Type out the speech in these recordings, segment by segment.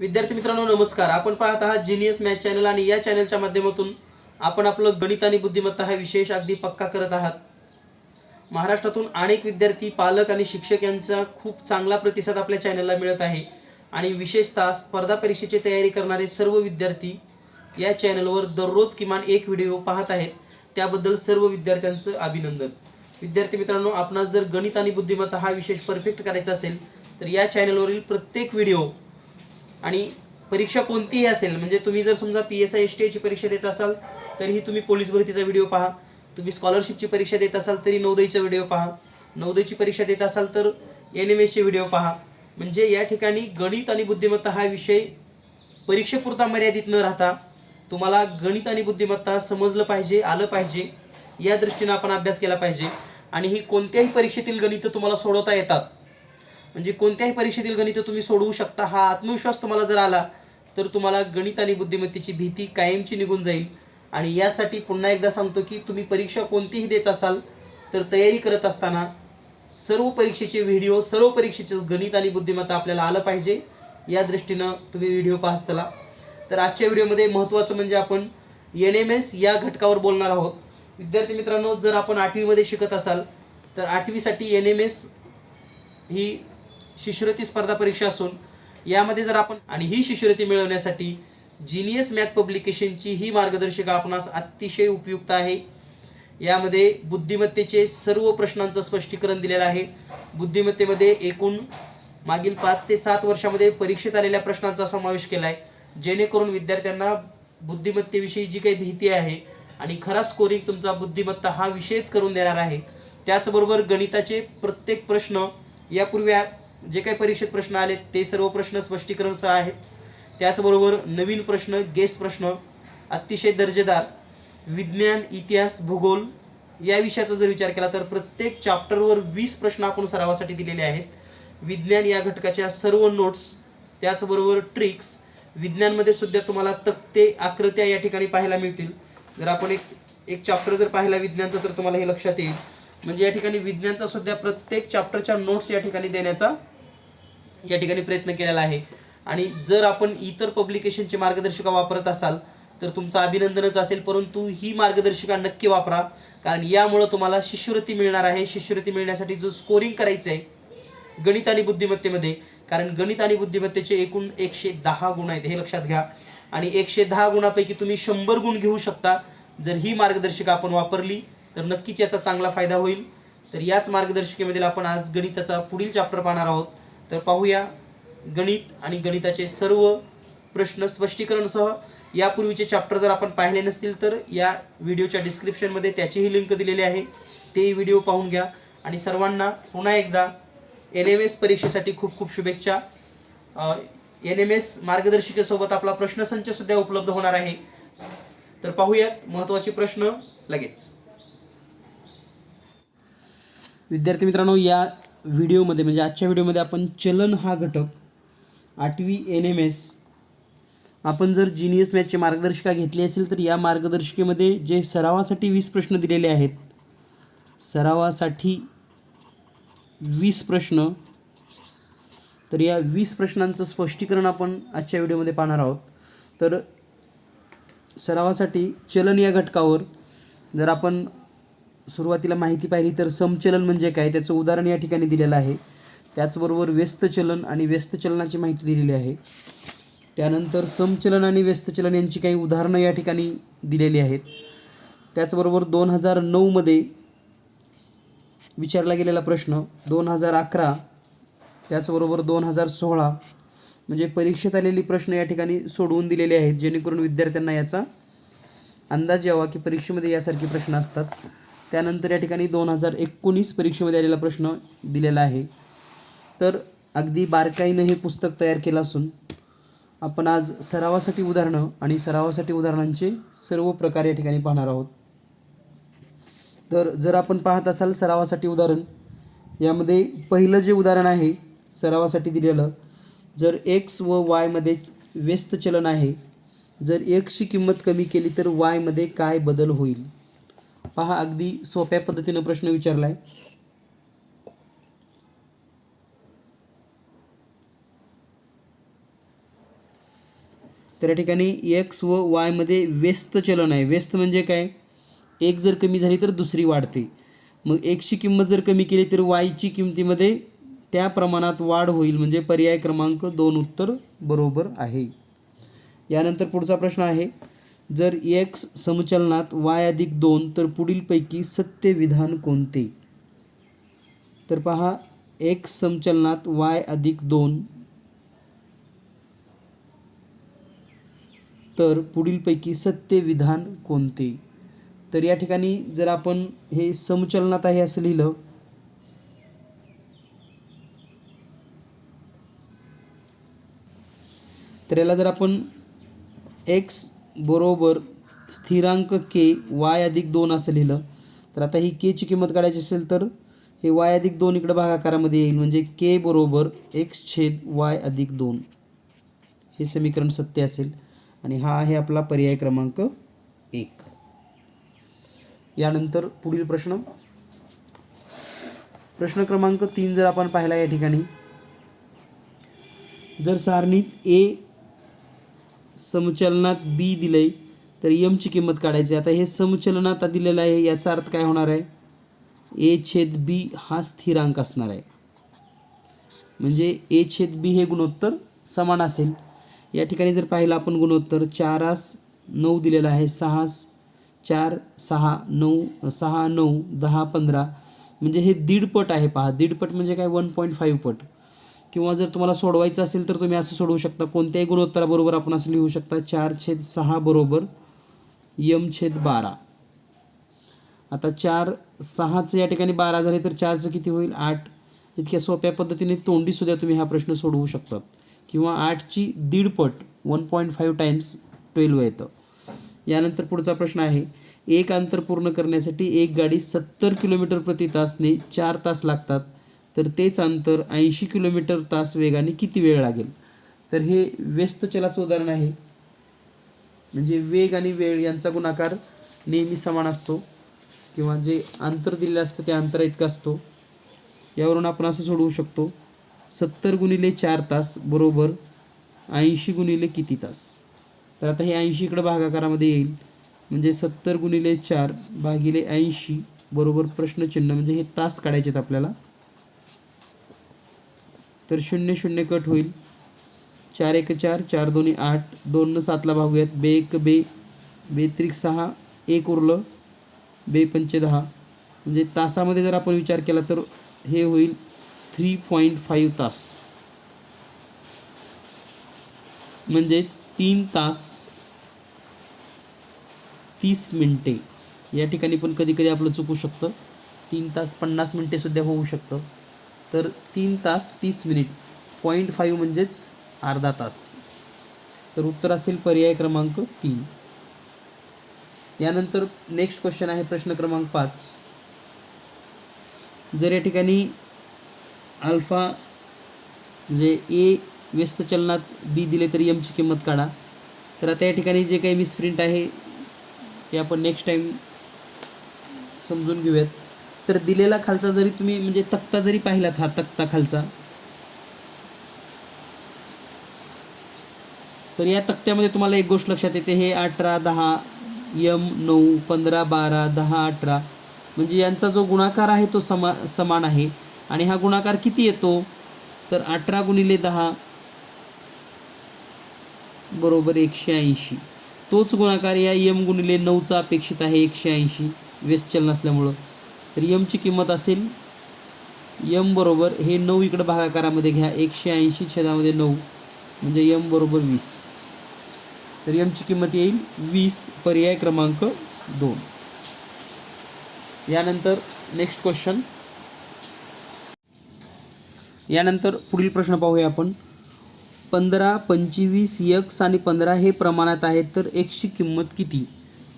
विद्यार्थी मित्रांनो नमस्कार. आपण पाहत आहात जिनियस मॅथ चॅनल आणि या चॅनलच्या माध्यमातून आपण आपलं गणित आणि बुद्धिमत्ता हा विशेष अगदी पक्का करत आहात. महाराष्ट्रातून अनेक विद्यार्थी पालक आणि शिक्षक यांचा खूप चांगला प्रतिसाद आपल्या चॅनलला मिळत आहे. आणि विशेषतः स्पर्धा परीक्षेची तयारी करणारे सर्व विद्यार्थी या चॅनलवर दररोज किमान एक व्हिडिओ पाहत आहेत. त्याबद्दल सर्व विद्यार्थ्यांचं अभिनंदन. विद्यार्थी मित्रांनो आपणास जर गणित आणि बुद्धिमत्ता हा विशेष परफेक्ट करायचा असेल तर या चॅनलवरील प्रत्येक व्हिडिओ आणि परीक्षा कोणतीही असेल म्हणजे तुम्ही जर समजा P S I S T आयची परीक्षा देत असाल तरीही तुम्ही पोलीस भरतीचा व्हिडिओ पहा. तुम्ही स्कॉलरशिपची परीक्षा देत असाल तरी नौदईचा व्हिडिओ पहा. नवोदयची परीक्षा देत असाल तर एन एम एसचे व्हिडिओ पहा. म्हणजे या ठिकाणी गणित आणि बुद्धिमत्ता हा विषय परीक्षेपुरता मर्यादित न राहता तुम्हाला गणित आणि बुद्धिमत्ता समजलं पाहिजे आलं पाहिजे या दृष्टीनं आपण अभ्यास केला पाहिजे. आणि ही कोणत्याही परीक्षेतील गणितं तुम्हाला सोडवता येतात. म्हणजे कोणत्याही परीक्षेतील गणित तुम्ही सोडवू शकता. हा आत्मविश्वास तुम्हाला जर आला तर तुम्हाला गणित आणि बुद्धिमत्तेची भीती कायमची निघून जाईल. आणि यासाठी पुन्हा एकदा सांगतो की तुम्ही परीक्षा कोणतीही देत असाल तर तयारी करत असताना सर्व परीक्षेचे व्हिडिओ सर्व परीक्षेचे गणित आणि बुद्धिमत्ता आपल्याला आलं पाहिजे. या दृष्टीनं तुम्ही व्हिडिओ पाहत चला. तर आजच्या व्हिडिओमध्ये महत्त्वाचं म्हणजे आपण एन एम एस या घटकावर बोलणार आहोत. विद्यार्थी मित्रांनो जर आपण आठवीमध्ये शिकत असाल तर आठवीसाठी एन एम एस ही शिष्यवृत्ती स्पर्धा परीक्षा असून यामध्ये जर आपण आणि ही शिष्यवृत्ती मिळवण्यासाठी जिनियस मॅथ पब्लिकेशनची ही मार्गदर्शिका आपणास अतिशय उपयुक्त आहे. यामध्ये बुद्धिमत्तेचे सर्व प्रश्नांचं स्पष्टीकरण दिलेलं आहे. बुद्धिमत्तेमध्ये एकूण मागील पाच ते सात वर्षामध्ये परीक्षेत आलेल्या प्रश्नांचा समावेश केला आहे जेणेकरून विद्यार्थ्यांना बुद्धिमत्तेविषयी जी काही भीती आहे आणि खरा स्कोरिंग तुमचा बुद्धिमत्ता हा विषयच करून देणार आहे. त्याचबरोबर गणिताचे प्रत्येक प्रश्न यापूर्वी जे काही परीक्षेत प्रश्न आले ते सर्व प्रश्न स्पष्टीकरणसह आहेत. त्याचबरोबर नवीन प्रश्न गेस प्रश्न अतिशय दर्जेदार विज्ञान इतिहास भूगोल या विषयाचा जर विचार केला तर प्रत्येक चॅप्टरवर वीस प्रश्न आपण सरावासाठी दिलेले आहेत. विज्ञान या घटकाच्या सर्व नोट्स त्याचबरोबर ट्रिक्स विज्ञानमध्ये सुद्धा तुम्हाला तक्ते आकृत्या या ठिकाणी पाहायला मिळतील. जर आपण एक एक चॅप्टर जर पाहिला विज्ञानचा तर तुम्हाला हे लक्षात येईल. म्हणजे या ठिकाणी विज्ञानचा सुद्धा प्रत्येक चॅप्टरच्या नोट्स या ठिकाणी देण्याचा या ठिकाणी प्रयत्न केलेला आहे. आणि जर आपण इतर पब्लिकेशनची मार्गदर्शिका वापरत असाल तर तुमचं अभिनंदनच असेल परंतु ही मार्गदर्शिका नक्की वापरा. कारण यामुळं तुम्हाला शिष्यवृत्ती मिळणार आहे. शिष्यवृत्ती मिळण्यासाठी जो स्कोरिंग करायचं आहे गणित आणि बुद्धिमत्तेमध्ये कारण गणित आणि बुद्धिमत्तेचे एकूण एकशे दहा गुण आहेत हे लक्षात घ्या. आणि एकशे दहा गुणापैकी तुम्ही शंभर गुण घेऊ शकता. जर ही मार्गदर्शिका आपण वापरली तर नक्कीच याचा चांगला फायदा होईल. तर याच मार्गदर्शिकेमधील आपण आज गणिताचा पुढील चॅप्टर पाहणार आहोत. तर पाहूया गणित आणि गणिताचे सर्व प्रश्न स्पष्टीकरणसह. यापूर्वीचे चॅप्टर जर आपण पाहिले नसतील तर या व्हिडिओच्या डिस्क्रिप्शनमध्ये त्याचीही लिंक दिलेली आहे. तेही व्हिडिओ पाहून घ्या. आणि सर्वांना पुन्हा एकदा एन एम एस परीक्षेसाठी खूप खूप शुभेच्छा. एन एम एस मार्गदर्शिकेसोबत आपला प्रश्नसंच सुद्धा उपलब्ध होणार आहे. तर पाहूयात महत्त्वाचे प्रश्न लगेच. विद्यार्थी मित्रांनो या व्हिडिओमध्ये म्हणजे आजच्या व्हिडिओमध्ये आपण चलन हा घटक आठवी एन एम एस आपण जर जिनियस मॅथची मार्गदर्शिका घेतली असेल तर या मार्गदर्शिकेमध्ये जे सरावासाठी वीस प्रश्न दिलेले आहेत सरावासाठी वीस प्रश्न तर या वीस प्रश्नांचं स्पष्टीकरण आपण आजच्या व्हिडिओमध्ये पाहणार आहोत. तर सरावासाठी चलन या घटकावर जर आपण सुरुवातीला माहिती पाहिली तर समचलन म्हणजे काय? त्याचं उदाहरण या ठिकाणी दिलेलं आहे. त्याचबरोबर व्यस्त चलन आणि व्यस्त चलनाची माहिती दिलेली आहे. त्यानंतर समचलन आणि व्यस्त चलन यांची काही उदाहरणं या ठिकाणी दिलेली आहेत. त्याचबरोबर दोन हजार नऊमध्ये विचारला गेलेला प्रश्न दोन हजार अकरा त्याचबरोबर दोन हजार सोळा म्हणजे परीक्षेत आलेली प्रश्न या ठिकाणी सोडवून दिलेले आहेत जेणेकरून विद्यार्थ्यांना याचा अंदाज यावा की परीक्षेमध्ये यासारखे प्रश्न असतात. त्यानंतर या ठिकाणी दोन हजार एकोणीस परीक्षेमध्ये आलेला प्रश्न दिलेला आहे. तर अगदी बारकाईनं हे पुस्तक तयार केलं असून आपण आज सरावासाठी उदाहरणं आणि सरावासाठी उदाहरणांचे सर्व प्रकार या ठिकाणी पाहणार आहोत. तर जर आपण पाहत असाल सरावासाठी उदाहरण यामध्ये पहिलं जे उदाहरण आहे सरावासाठी दिलेलं जर एक्स व वायमध्ये व्यस्त चलन आहे जर एक्सची किंमत कमी केली तर वायमध्ये काय बदल होईल? पहा अगदी सोप्या पद्धतीनं प्रश्न विचारला आहे तर या ठिकाणी एक्स व वायमध्ये व्यस्त चलन आहे. व्यस्त म्हणजे काय? एक जर कमी झाली तर दुसरी वाढते. मग एक्सची किंमत जर कमी केली तर वायची किमतीमध्ये त्या प्रमाणात वाढ होईल. म्हणजे पर्याय क्रमांक दोन उत्तर बरोबर आहे. यानंतर पुढचा प्रश्न आहे. जर एक्स समचलनात वाय अधिक दोन तर पुढीलपैकी सत्य विधान कोणते? तर पहा एक्स समचलनात वाय अधिक दोन तर पुढीलपैकी सत्य विधान कोणते? तर या ठिकाणी जर आपण हे समचलनात आहे असं लिहिलं तर याला जर आपण एक्स बरोबर स्थिरांक के वाय अधिक दोन असं लिहिलं. तर आता ही केची किंमत काढायची असेल तर हे वाय अधिक दोन इकडं भागाकारामध्ये येईल. म्हणजे के बरोबर एक्स छेद वाय अधिक दोन. हे समीकरण सत्य असेल. आणि हा आहे आपला पर्याय क्रमांक एक. यानंतर पुढील प्रश्न. प्रश्न क्रमांक तीन जर आपण पाहिला या ठिकाणी जर सारणीत ए समचलनात बी दिलंय तर यमची किंमत काढायची. आता हे समचलनात दिलेलं आहे याचा अर्थ काय होणार आहे? ए छेद बी हा स्थिरांक असणार आहे. म्हणजे ए छेद बी हे गुणोत्तर समान असेल. या ठिकाणी जर पाहिलं आपण गुणोत्तर चारास नऊ दिलेलं आहे सहास चार सहा नऊ सहा नऊ दहा पंधरा. म्हणजे हे दीडपट आहे पहा. दीडपट म्हणजे काय? वन पॉईंट फाईव्ह पट. किंवा जर तुम्हाला सोडवायचं असेल तर तुम्ही असं सोडवू शकता. कोणत्याही गुणोत्तराबरोबर आपण असं लिहू शकता चार छेद सहा बरोबर यम छेद बारा. आता चार सहाचं या ठिकाणी बारा झाले तर चारचं किती होईल? आठ. इतक्या सोप्या पद्धतीने तोंडीसुद्धा तुम्ही हा प्रश्न सोडवू शकतात. किंवा आठची दीडपट one point five times twelve येतं. यानंतर पुढचा प्रश्न आहे. एक अंतर पूर्ण करण्यासाठी एक गाडी सत्तर किलोमीटर प्रति तासने चार तास लागतात. तर तेच अंतर ऐंशी किलोमीटर तास वेगाने किती वेळ लागेल? तर हे व्यस्त चलाचं उदाहरण आहे. म्हणजे वेग आणि वेळ यांचा गुणाकार नेहमी समान असतो. किंवा जे अंतर दिलेलं असतं ते अंतरा इतकं असतो. यावरून आपण असं सोडवू शकतो सत्तर गुणिले चार तास बरोबर ऐंशी गुणिले किती तास? तर आता हे ऐंशी इकडं भागाकारामध्ये येईल. म्हणजे सत्तर गुणिले चार भागिले ऐंशी बरोबर प्रश्नचिन्ह म्हणजे हे तास काढायचे आहेत आपल्याला. तर शून्य शून्य कट होईल. चार एक चार चार दोन्ही आठ दोन सातला भागूयात बे एक बे बे त्रिक सहा एक उरलं. बे पंचे दहा. म्हणजे तासामध्ये जर आपण विचार केला तर हे होईल थ्री पॉईंट फाईव्ह तास. म्हणजेच तीन तास तीस मिनटे. या ठिकाणी पण कधी कधी आपलं चुकू शकतं. तीन तास पन्नास मिनटेसुद्धा होऊ शकतं. तर तीन तास तीस मिनिट. पॉईंट फाईव्ह म्हणजेच अर्धा तास. तर उत्तर असेल पर्याय क्रमांक तीन. यानंतर नेक्स्ट क्वेश्चन आहे प्रश्न क्रमांक पाच. जर या ठिकाणी अल्फा म्हणजे ए व्यस्त चलनात बी दिले तर यमची किंमत काढा. तर आता या ठिकाणी जे काही मिसप्रिंट आहे ते आपण नेक्स्ट टाईम समजून घेऊयात. तर दिलेला खालचा जरी तुम्ही म्हणजे तक्ता जरी पाहिलात हा तक्ता खालचा तर या तक्त्यामध्ये तुम्हाला एक गोष्ट लक्षात येते. हे अठरा दहा यम नऊ पंधरा बारा दहा अठरा म्हणजे यांचा जो गुणाकार आहे तो समा समान आहे. आणि हा गुणाकार किती येतो? तर अठरा गुणिले दहा बरोबर एकशे ऐंशी. तोच गुणाकार या यम गुणिले नऊचा अपेक्षित आहे एकशे ऐंशी. व्यस्त चलन असल्यामुळं. तर यमची किंमत असेल यम बरोबर हे नऊ इकडं भागाकारामध्ये घ्या एकशे ऐंशी छेदामध्ये नऊ म्हणजे यम बरोबर वीस. तर यमची किंमत येईल वीस पर्याय क्रमांक दोन. यानंतर नेक्स्ट क्वेश्चन यानंतर पुढील प्रश्न पाहूया आपण. पंधरा पंचवीस यक्स आणि पंधरा हे प्रमाणात आहेत तर एकची किंमत किती?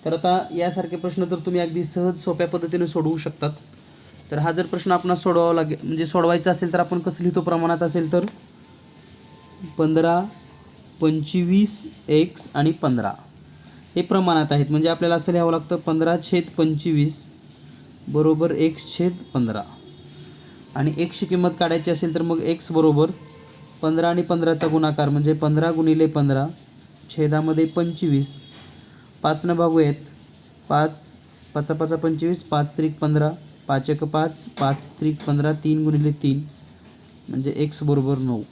तर आता यासारखे प्रश्न तर तुम्ही अगदी सहज सोप्या पद्धतीने सोडवू शकतात. तर हा जर प्रश्न आपण सोडवावा लागेल म्हणजे सोडवायचा असेल तर आपण कसं लिहितो प्रमाणात असेल तर? पंधरा पंचवीस एक्स आणि पंधरा. हे प्रमाणात आहेत. म्हणजे आपल्याला असं लिहावं लागतं पंधरा छेद पंचवीस बरोबर एक्स छेद पंधरा. आणि एक्सची किंमत काढायची असेल तर मग एक्स बरोबर पंधरा आणि पंधराचा गुणाकार म्हणजे पंधरा गुणिले पंधरा छेदामध्ये पंचवीस पाचनं भागूयात पाच पाचा पाचा पंचवीस पाच त्रिक पंधरा पाच एक पाच पाच त्रिक पंधरा तीन गुणिले तीन म्हणजे एक्स बरोबर नऊ.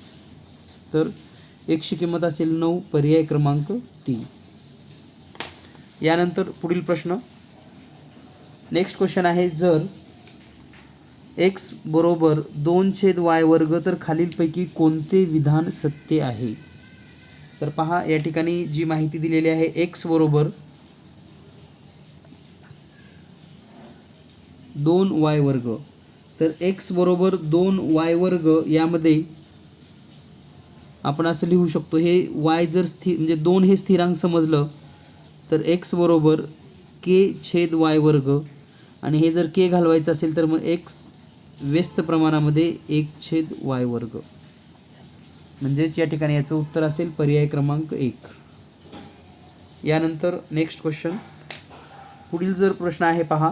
तर एकशी किंमत असेल नऊ पर्याय क्रमांक तीन. यानंतर पुढील प्रश्न. नेक्स्ट क्वेश्चन आहे जर एक्स बरोबर दोन छेद वाय वर्ग तर खालीलपैकी कोणते विधान सत्य आहे? तर पहा या ठिकाणी जी माहिती दिलेली आहे एक्स बरोबर दोन वाय वर्ग. तर एक्स बरोबर दोन वाय वर्ग यामध्ये आपण असं लिहू शकतो हे वाय जर स्थिर म्हणजे दोन हे स्थिरांक समजलं तर एक्स बरोबर के छेद वाय वर्ग. आणि हे जर के घालवायचं असेल तर मग एक्स व्यस्त प्रमाणामध्ये एक छेद वाय वर्ग. म्हणजेच या ठिकाणी याचं उत्तर असेल पर्याय क्रमांक एक. यानंतर नेक्स्ट क्वेश्चन पुढील जर प्रश्न आहे पहा.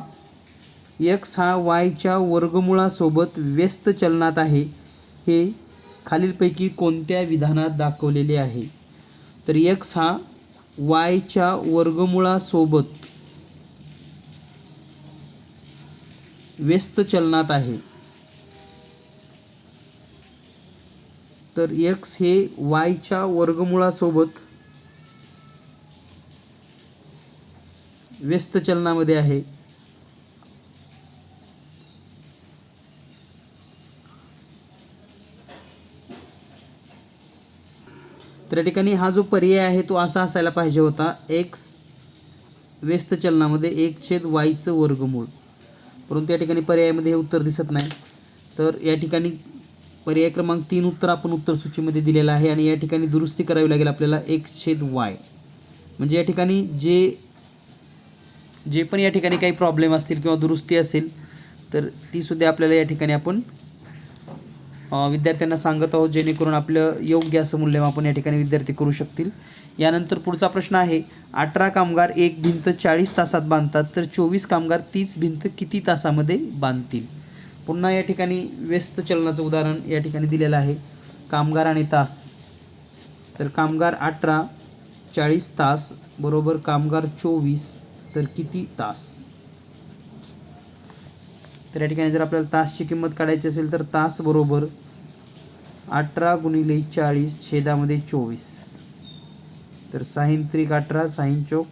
एक्स हा वायच्या वर्गमुळासोबत व्यस्त चलनात आहे. हे खालीलपैकी कोणत्या विधानात दाखवलेले आहे? तर एक्स हा वायच्या वर्गमुळासोबत व्यस्त चलनात आहे. तर एक्स हे वायच्या वर्गमुळासोबत व्यस्त चलनामध्ये आहे. तर या ठिकाणी हा जो पर्याय आहे तो असा असायला पाहिजे होता. एक्स व्यस्त चलनामध्ये एक छेद वायचं वर्गमूळ. परंतु या ठिकाणी पर्यायामध्ये हे उत्तर दिसत नाही. तर या ठिकाणी पर्याय क्रमांक तीन उत्तर आपण उत्तर सूचीमध्ये दिलेलं आहे आणि या ठिकाणी दुरुस्ती करावी लागेल आपल्याला एक छेद वाय. म्हणजे या ठिकाणी जे जे पण या ठिकाणी काही प्रॉब्लेम असतील किंवा दुरुस्ती असेल तर तीसुद्धा आपल्याला या ठिकाणी आपण विद्यार्थ्यांना सांगत आहोत जेणेकरून आपलं योग्य असं मूल्यमापन या ठिकाणी विद्यार्थी करू शकतील. यानंतर पुढचा प्रश्न आहे अठरा कामगार एक भिंत चाळीस तासात बांधतात तर चोवीस कामगार तीच भिंत किती तासामध्ये बांधतील? पुन्हा या ठिकाणी व्यस्त चलनाचं उदाहरण या ठिकाणी दिलेलं आहे. कामगार आणि तास. तर कामगार अठरा चाळीस तास बरोबर कामगार चोवीस तर किती तास? तर या ठिकाणी जर आपल्याला तासची किंमत काढायची असेल तर तास बरोबर अठरा गुणिले चाळीस छेदामध्ये चोवीस. तर साहीन त्रिक अठरा साईन चौक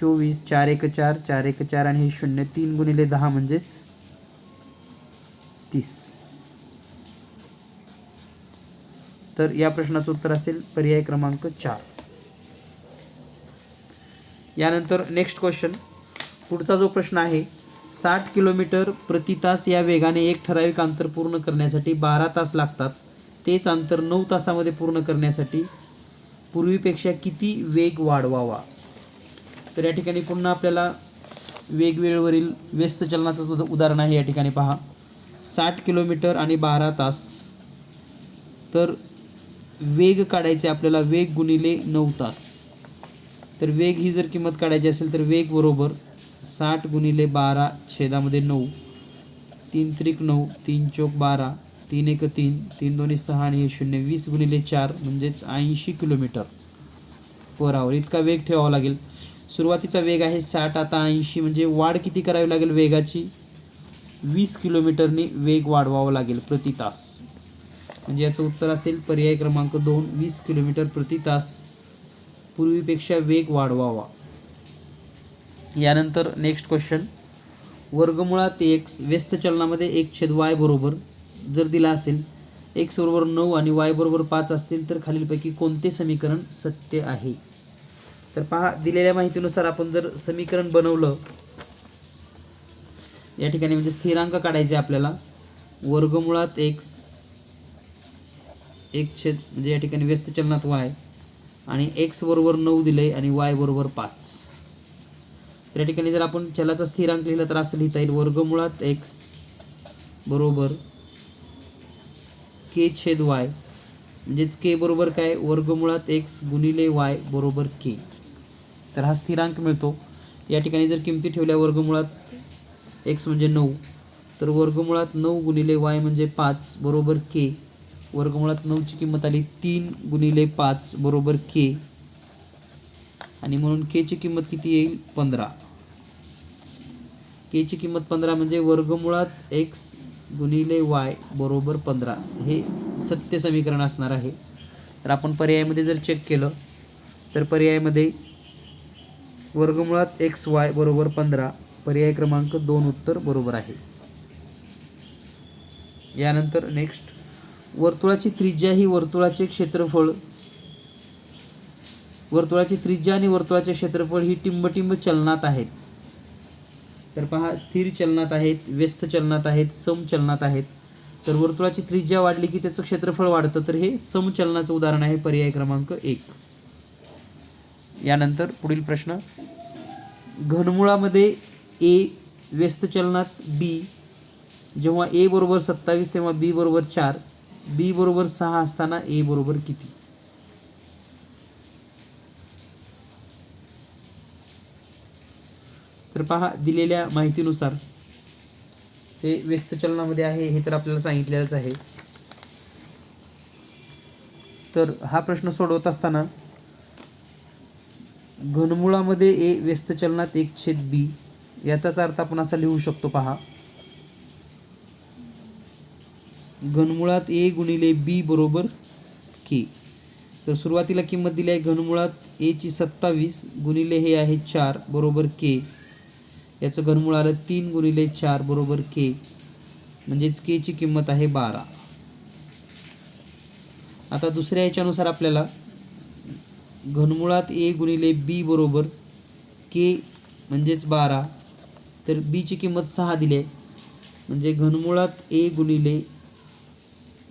चोवीस चार एक चार चार एक चार आणि हे शून्य तीन गुणिले दहा म्हणजेच तीस. तर या प्रश्नाचं उत्तर असेल पर्याय क्रमांक चार. यानंतर नेक्स्ट क्वेश्चन पुढचा जो प्रश्न आहे साठ किलोमीटर प्रति तास या वेगाने एक ठराविक अंतर पूर्ण करण्यासाठी बारा तास लागतात. तेच अंतर नऊ तासामध्ये पूर्ण करण्यासाठी पूर्वीपेक्षा किती वेग वाढवावा? तर या ठिकाणी पुन्हा आपल्याला वेगवेळवरील व्यस्त चलनाचं सुद्धा उदाहरण आहे या ठिकाणी पहा. साठ किलोमीटर आणि बारा तास. तर वेग काढायचे आपल्याला वेग गुणिले नऊ तास. तर वेग ही जर किंमत काढायची असेल तर वेग बरोबर साठ गुणिले बारा छेदामध्ये नऊ. तीन त्रिक नऊ तीन चौक बारा तीन एक तीन तीन दोन्ही सहा आणि हे शून्य वीस गुणिले चार म्हणजेच ऐंशी किलोमीटर. पर आवर इतका वेग ठेवावा लागेल. सुरुवातीचा वेग आहे साठ आता ऐंशी म्हणजे वाढ किती करावी लागेल वेगाची? वीस किलोमीटरने वेग वाढवावा लागेल प्रति तास. म्हणजे याचं उत्तर असेल पर्याय क्रमांक दोन वीस किलोमीटर प्रति तास पूर्वीपेक्षा वेग वाढवावा. यानंतर नेक्स्ट क्वेश्चन वर्गमुळात एक्स व्यस्त चलनामध्ये एक छेद वाय बरोबर जर दिला असेल एक्स बरोबर नऊ आणि वाय बरोबर पाच असतील तर खालीलपैकी कोणते समीकरण सत्य आहे? तर पहा दिलेल्या माहितीनुसार आपण जर समीकरण बनवलं या ठिकाणी म्हणजे स्थिरांक काढायचे आपल्याला. वर्गमुळात एक्स एक छेद म्हणजे या ठिकाणी व्यस्त चलनात वाय आणि एक्स बरोबर नऊ दिले आणि वाय बरोबर पाच. तर या ठिकाणी जर आपण चलाचा स्थिरांक लिहिला तर असं लिहिता येईल. वर्गमुळात एक्स बरोबर के छेद वाय म्हणजेच के बरोबर काय? वर्गमुळात एक्स गुणिले वाय बरोबर के तर हा स्थिरांक मिळतो. या ठिकाणी जर किमती ठेवल्या वर्गमुळात एक्स म्हणजे नऊ. तर वर्गमुळात नऊ गुणिले वाय म्हणजे पाच बरोबर के. वर्गमुळात नऊची किंमत आली तीन गुणिले पाच बरोबर के. आणि म्हणून केची किंमत किती येईल? पंधरा. केची किंमत पंधरा म्हणजे वर्गमुळात एक्स गुणिले वाय बरोबर पंधरा. हे सत्य समीकरण असणार आहे. तर आपण पर्यायामध्ये जर चेक केलं तर पर्यायामध्ये वर्गमुळात एक्स वाय बरोबर पंधरा पर्याय क्रमांक दोन उत्तर बरोबर आहे. यानंतर नेक्स्ट वर्तुळाची त्रिज्या ही वर्तुळाचे क्षेत्रफळ वर्तुळाची त्रिज्या आणि वर्तुळाचे क्षेत्रफळ ही टिंबटिंब चलनात आहेत. तर पहा स्थिर चलनात आहेत व्यस्त चलनात आहेत सम चलनात आहेत. तर वर्तुळाची त्रिज्या वाढली की त्याचं क्षेत्रफळ वाढतं तर हे समचलनाचं उदाहरण आहे पर्याय क्रमांक एक. यानंतर पुढील प्रश्न घनमुळामध्ये ए व्यस्त चलनात बी जेव्हा ए बरोबर सत्तावीस तेव्हा बी बरोबर चार बी बरोबर सहा असताना ए बरोबर किती? तर पहा दिलेल्या माहितीनुसार हे व्यस्त चलनामध्ये आहे हे तर आपल्याला सांगितलेलंच आहे. तर हा प्रश्न सोडवत असताना घनमुळामध्ये ए व्यस्त चलनात एक छेद बी याचाच अर्थ आपण असा लिहू शकतो पहा. घनमुळात ए गुणिले बी बरोबर के. तर सुरुवातीला किंमत दिली आहे घनमुळात एची सत्तावीस गुणिले हे आहे चार बरोबर के. याचं घनमूळ आलं तीन गुणिले चार बरोबर के. म्हणजेच केची किंमत आहे बारा. आता दुसऱ्या याच्यानुसार आपल्याला घनमुळात ए गुणिले बी बरोबर के म्हणजेच बारा. तर बीची किंमत सहा दिली आहे. म्हणजे घनमुळात ए गुणिले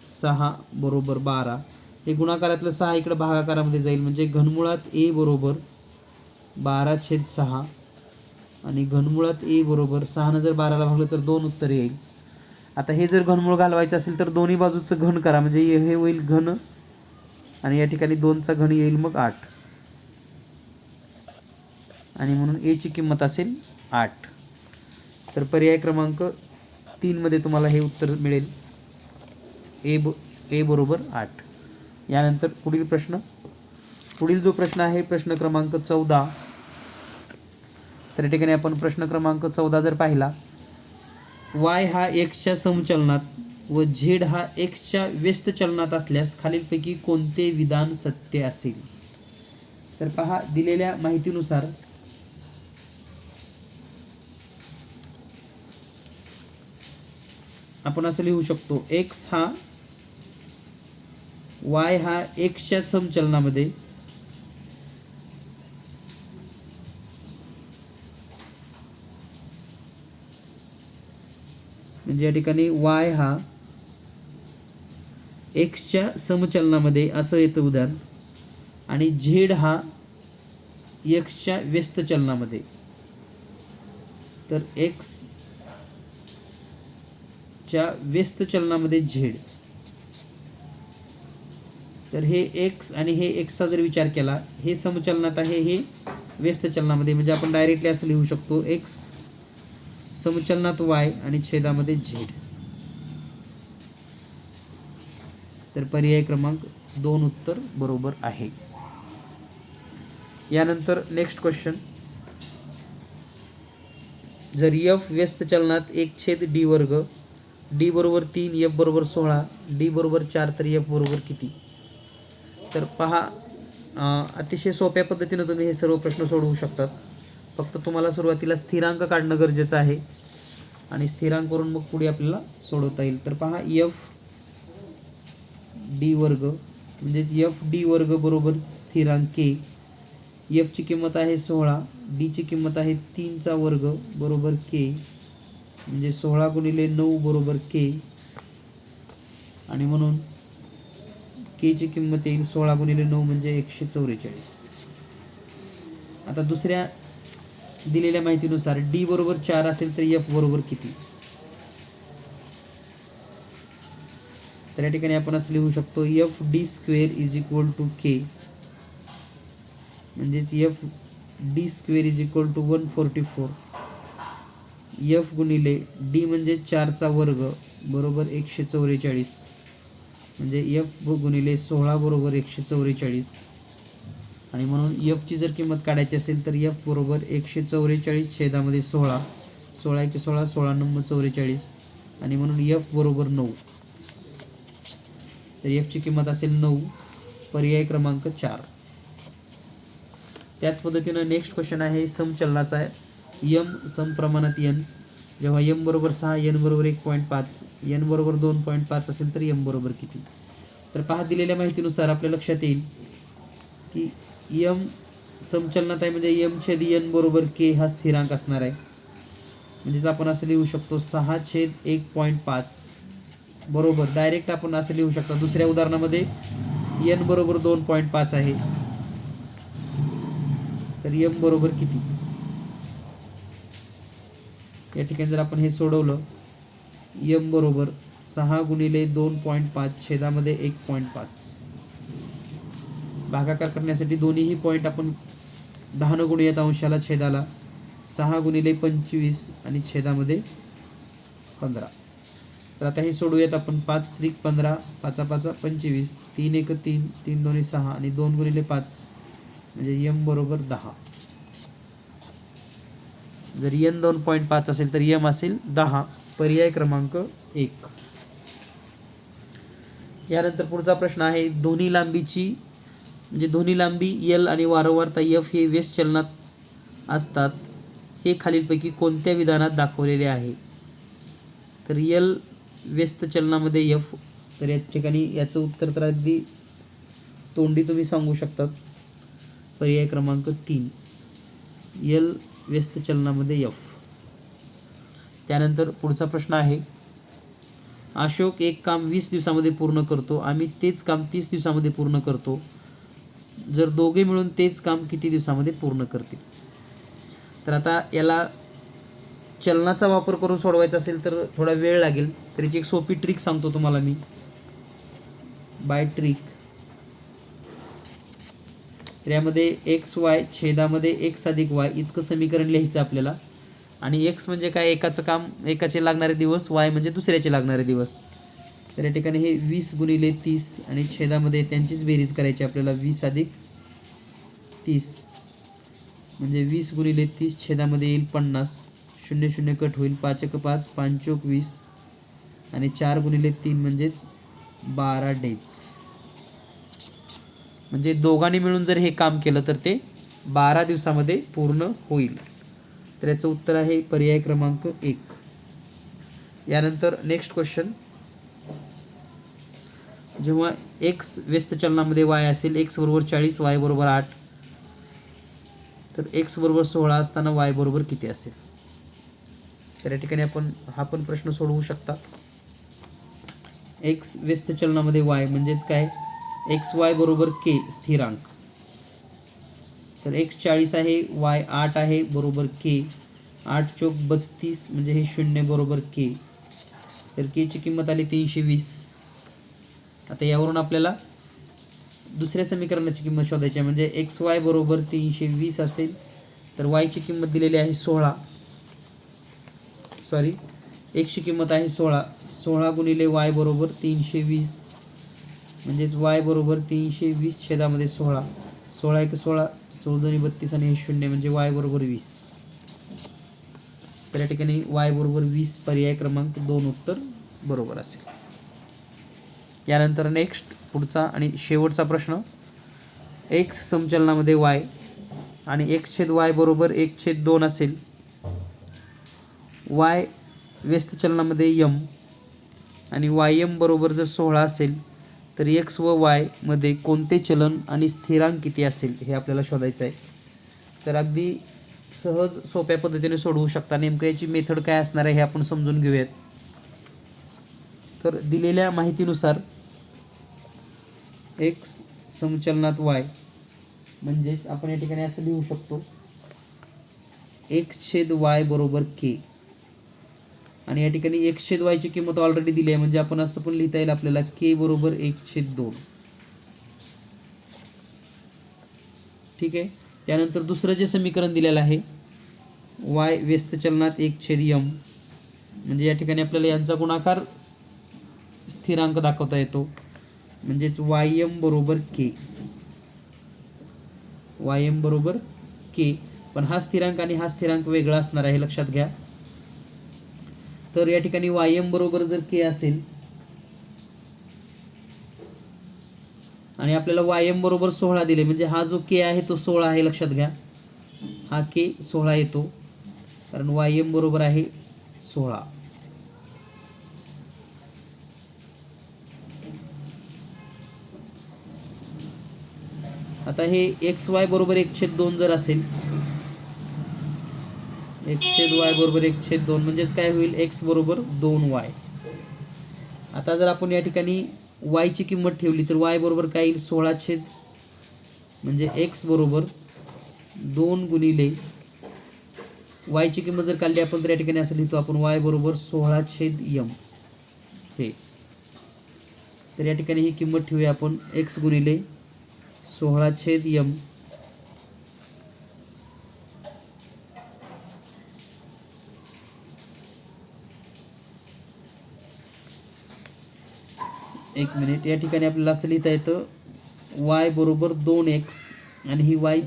सहा बरोबर बारा. हे गुणाकारातलं सहा इकडं भागाकारामध्ये जाईल. म्हणजे घनमुळात ए बरोबर बारा छेद सहा. आणि घनमुळात ए बरोबर सहानं जर बाराला भागलं तर दोन उत्तर येईल. आता हे जर घनमूळ घालवायचं असेल तर दोन्ही बाजूचं घन करा. म्हणजे हे हे होईल घन आणि या ठिकाणी दोनचा घन येईल मग आठ. आणि म्हणून एची किंमत असेल आठ. तर पर्याय क्रमांक तीनमध्ये तुम्हाला हे उत्तर मिळेल. ए ब ए बरोबर आठ. यानंतर पुढील प्रश्न. पुढील जो प्रश्न आहे प्रश्न क्रमांक चौदा. तर या ठिकाणी आपण प्रश्न क्रमांक चौदा जर पाहिला वाय हा एक्सच्या समचलनात व झेड हा एक्सच्या व्यस्त चलनात असल्यास खालीलपैकी कोणते विधान सत्य असेल? तर पहा दिलेल्या माहितीनुसार आपण असं लिहू शकतो एक्स हा वाय हा एक्सच्या समचलनामध्ये म्हणजे या ठिकाणी वाय हा एक्सच्या समचलनामध्ये असं येतं उदाहरण. आणि झेड हा एक्सच्या व्यस्त चलनामध्ये. तर एक्स च्या व्यस्त चलनामध्ये झेड. तर हे एक्स आणि हे एक्सचा जर विचार केला हे समचलनात आहे हे व्यस्त चलनामध्ये म्हणजे आपण डायरेक्टली असं लिहू शकतो एक्स समचलनात वाय आणि छेदामध्ये झेड. तर पर्याय क्रमांक दोन उत्तर बरोबर आहे. यानंतर नेक्स्ट क्वेश्चन जर यफ व्यस्त चलनात एक छेद डी वर्ग डी बरोबर तीन एफ बरोबर सोळा डी बरोबर चार तर एफ बरोबर किती? तर पहा अतिशय सोप्या पद्धतीनं तुम्ही हे सर्व प्रश्न सोडवू शकतात. फक्त तुम्हाला सुरुवातीला स्थिरांक काढणं गरजेचं आहे. आणि स्थिरांक करून मग पुढे आपल्याला सोडवता येईल. तर पहा एफ डी वर्ग म्हणजेच एफ डी वर्ग बरोबर स्थिरांक के. एफची किंमत आहे सोळा डीची किंमत आहे तीनचा वर्ग बरोबर के. म्हणजे सोळा गुणिले नऊ बरोबर के. आणि म्हणून केची किंमत येईल सोळा गुणिले नऊ म्हणजे एकशे चौवेचाळीस. आता दुसऱ्या दिलेल्या माहितीनुसार डी बरोबर चार असेल तर एफ बरोबर किती? तर या ठिकाणी आपण असं लिहू शकतो F D square is equal to K. म्हणजेच F D square is equal to one forty four. F गुणिले डी म्हणजे चारचा वर्ग बरोबर एकशे चौवेचाळीस. म्हणजे एफ गुणिले सोळा बरोबर एकशे चौवेचाळीस. आणि म्हणून एफची जर किंमत काढायची असेल तर एफ बरोबर एकशे चौवेचाळीस छेदामध्ये सोळा. सोळा एक सोळा सोळा नंबर चौवेचाळीस. आणि म्हणून एफ बरोबर नऊ. तर एफची किंमत असेल नऊ. पर्याय क्रमांक चार. त्याच पद्धतीनं नेक्स्ट क्वेश्चन आहे समचलनाचा आहे. यम समप्रमाणात यन. जेव्हा यम बरोबर सहा यन बरोबर एक पॉईंट पाच यन बरोबर दोन पॉईंट पाच असेल तर यम बरोबर किती? तर पहा दिलेल्या माहितीनुसार आपल्या लक्षात येईल की यम समचलनात आहे म्हणजे यम छेद यन बरोबर के हा स्थिरांक असणार आहे. म्हणजेच आपण असं लिहू शकतो सहा छेद एक पॉईंट पाच. बरोबर डायरेक्ट आपण असं लिहू शकतो. दुसऱ्या उदाहरणामध्ये यन बरोबर दोन पॉईंट पाच आहे. तर यम बरोबर किती? या ठिकाणी जर आपण हे सोडवलं यम बरोबर सहा गुणिले दोन पॉईंट पाच छेदामध्ये एक पॉईंट पाच. भागाकार करण्यासाठी दोन्हीही पॉईंट आपण दहानं येत अंशाला छेदाला सहा गुणिले पंचवीस आणि छेदामध्ये पंधरा. तर आता हे सोडूयात आपण पाच त्रिक पंधरा पाचा पाचा पंचवीस तीन एक तीन तीन दोन्ही सहा आणि दोन गुणिले पाच म्हणजे यम बरोबर दहा. जर यन दोन पॉईंट पाच असेल तर यम असेल दहा. पर्याय क्रमांक एक. यानंतर पुढचा प्रश्न आहे दोन्ही लांबीची म्हणजे दोन्ही लांबी यल आणि वारंवारता एफ हे व्यस्त चलनात असतात. हे खालीलपैकी कोणत्या विधानात दाखवलेले आहे? तर यल व्यस्त चलनामध्ये एफ तर या ठिकाणी याचं उत्तर तर अगदी तोंडी तुम्ही सांगू शकतात. पर्याय क्रमांक तीन. यल व्यस्त चलनामध्ये एफ त्यानंतर पुढचा प्रश्न आहे अशोक एक काम वीस दिवसामध्ये पूर्ण करतो आम्ही तेच काम तीस दिवसामध्ये पूर्ण करतो. जर दोघे मिळून तेच काम किती दिवसामध्ये पूर्ण करतील? तर आता याला चलनाचा वापर करून सोडवायचा असेल तर थोडा वेळ लागेल. त्याची एक सोपी ट्रिक सांगतो तुम्हाला मी. बाय ट्रिक तर यामध्ये एक्स वाय छेदामध्ये एक्स अधिक वाय इतकं समीकरण लिहायचं आपल्याला. आणि एक्स म्हणजे काय? एकाचं काम एकाचे लागणारे दिवस वाय म्हणजे दुसऱ्याचे लागणारे दिवस. तर या ठिकाणी हे वीस गुणिले तीस आणि छेदामध्ये त्यांचीच बेरीज करायची आपल्याला. वीस अधिक तीस. म्हणजे वीस गुणिले तीस छेदामध्ये येईल पन्नास. शून्य शून्य कट होईल पाच एक पाच पांचोक वीस. आणि चार गुणिले तीन म्हणजेच बारा डेज. म्हणजे दोघांनी मिळून जर हे काम केलं तर ते बारा दिवसामध्ये पूर्ण होईल. तर याचं उत्तर आहे पर्याय क्रमांक एक. यानंतर नेक्स्ट क्वेश्चन जेव्हा एक्स व्यस्त चलनामध्ये वाय असेल एक्स बरोबर चाळीस वाय बरोबर आठ तर एक्स बरोबर सोळा असताना वाय बरोबर किती असेल? तर या ठिकाणी आपण हा पण प्रश्न सोडवू शकता. एक्स व्यस्त चलनामध्ये वाय म्हणजेच काय? एक्स वाय बरोबर के स्थिरांक. तर एक्स चाळीस आहे वाय आठ आहे बरोबर के. आठ चौक बत्तीस म्हणजे हे शून्य बरोबर के. तर केची किंमत आली तीनशे वीस. आता यावरून आपल्याला दुसऱ्या समीकरणाची किंमत शोधायची आहे. म्हणजे एक्स वाय बरोबर तीनशे वीस असेल तर वायची किंमत दिलेली आहे सोळा. सॉरी एकची किंमत आहे सोळा. सोळा गुणिले वाय बरोबर तीनशे वीस. म्हणजेच वाय बरोबर तीनशे वीस छेदामध्ये सोळा. सोळा एक सोळा चौदाने बत्तीस आणि हे शून्य म्हणजे वाय बरोबर वीस. तर या ठिकाणी वाय बरोबर वीस पर्याय क्रमांक दोन उत्तर बरोबर असेल. यानंतर नेक्स्ट पुढचा आणि शेवटचा प्रश्न. एक्स संचलनामध्ये वाय आणि एक्स छेद वाय बरोबर एक छेद दोन असेल. वाय व्यस्त चलनामध्ये यम आणि वाय एम बरोबर जर सोळा असेल तर एक्स व वायमध्ये कोणते चलन आणि स्थिरांक किती असेल हे आपल्याला शोधायचं आहे. तर अगदी सहज सोप्या पद्धतीने सोडवू शकता. नेमकं याची मेथड काय असणार आहे हे आपण समजून घेऊयात. तर दिलेल्या माहितीनुसार एक्स समचलनात वाय म्हणजेच आपण या ठिकाणी असं लिहू शकतो. एक्स छेद वाय बरोबर के. आणि या ठिकाणी एक छेद वायची किंमत ऑलरेडी दिली आहे. म्हणजे आपण असं पण लिहिता येईल आपल्याला. के बरोबर एक छेद दोन. ठीक आहे? त्यानंतर दुसरं जे समीकरण दिलेलं आहे वाय व्यस्त चलनात एक छेद यम म्हणजे या ठिकाणी आपल्याला यांचा गुणाकार स्थिरांक दाखवता येतो. म्हणजेच वाय एम बरोबर के वाय एम बरोबर के पण हा स्थिरांक आणि हा स्थिरांक वेगळा असणार आहे. लक्षात घ्या. तर या ठिकाणी वाय एम बरोबर जर के असेल आणि आपल्याला वायम बरोबर सोळा दिले म्हणजे हा जो के आहे तो सोळा आहे लक्षात घ्या. हा के सोळा येतो कारण वाय एम बरोबर आहे सोळा. आता हे एक्स वाय बरोबर एक छेद दोन जर असेल एक छेद वाय बरोबर एक छेद दोन म्हणजेच काय होईल? एक्स बरोबर दोन वाय आता जर आपण या ठिकाणी वायची किंमत ठेवली तर वाय बरोबर काय येईल? सोळा छेद. म्हणजे एक्स बरोबर दोन गुणिले वायची किंमत जर काढली आपण तर या ठिकाणी असं लिहितो आपण वाय बरोबर सोळा छेद यम हे. तर या ठिकाणी ही किंमत ठेवूया आपण एक्स गुणिले सोळा छेद यम एक मिनिट. या ठिकाणी आपल्याला असं लिहिता येतं वाय बरोबर दोन एक्स आणि ही वाय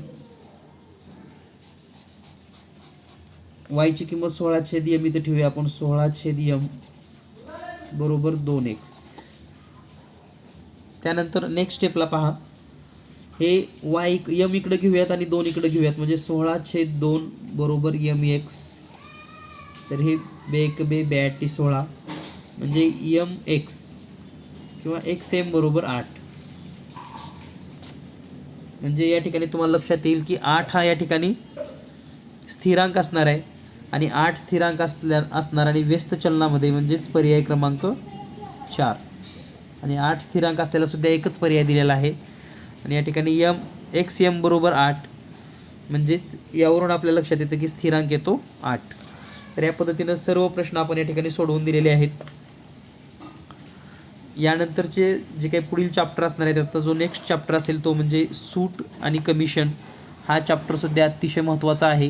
वायची किंमत सोळा छेद यम इथं ठेवूया आपण सोळा छेद यम बरोबर दोन एक्स त्यानंतर नेक्स्ट स्टेपला पहा. हे वाय यम इकडं घेऊयात आणि दोन इकडं घेऊयात. म्हणजे सोळा छेद दोन बरोबर यम एक्स तर हे बे एक बे बॅटी सोळा. म्हणजे यम एक्स किंवा एक्स एम बरोबर आठ. म्हणजे या ठिकाणी तुम्हाला लक्षात येईल की आठ हा या ठिकाणी स्थिरांक असणार आहे आणि आठ स्थिरांक असल्या असणार आणि व्यस्त चलनामध्ये म्हणजेच पर्याय क्रमांक चार. आणि आठ स्थिरांक असलेलासुद्धा एकच पर्याय दिलेला आहे. आणि या ठिकाणी यम एक्स यम बरोबर आठ म्हणजेच यावरून आपल्या लक्षात येतं की स्थिरांक येतो आठ. तर या पद्धतीनं सर्व प्रश्न आपण या ठिकाणी सोडवून दिलेले आहेत. यानंतरचे जे काही पुढील चॅप्टर असणार आहे त्याचा जो नेक्स्ट चॅप्टर असेल तो म्हणजे सूट आणि कमिशन हा चॅप्टरसुद्धा अतिशय महत्त्वाचा आहे.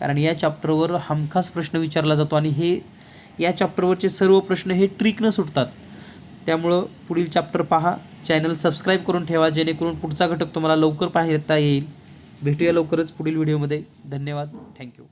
कारण या चॅप्टरवर हमखास प्रश्न विचारला जातो आणि हे या चॅप्टरवरचे सर्व प्रश्न हे ट्रिकनं सुटतात. त्यामुळं पुढील चॅप्टर पहा. चॅनल सबस्क्राईब करून ठेवा जेणेकरून पुढचा घटक तुम्हाला लवकर पाहता येईल. भेटूया लवकरच पुढील व्हिडिओमध्ये धन्यवाद. थँक्यू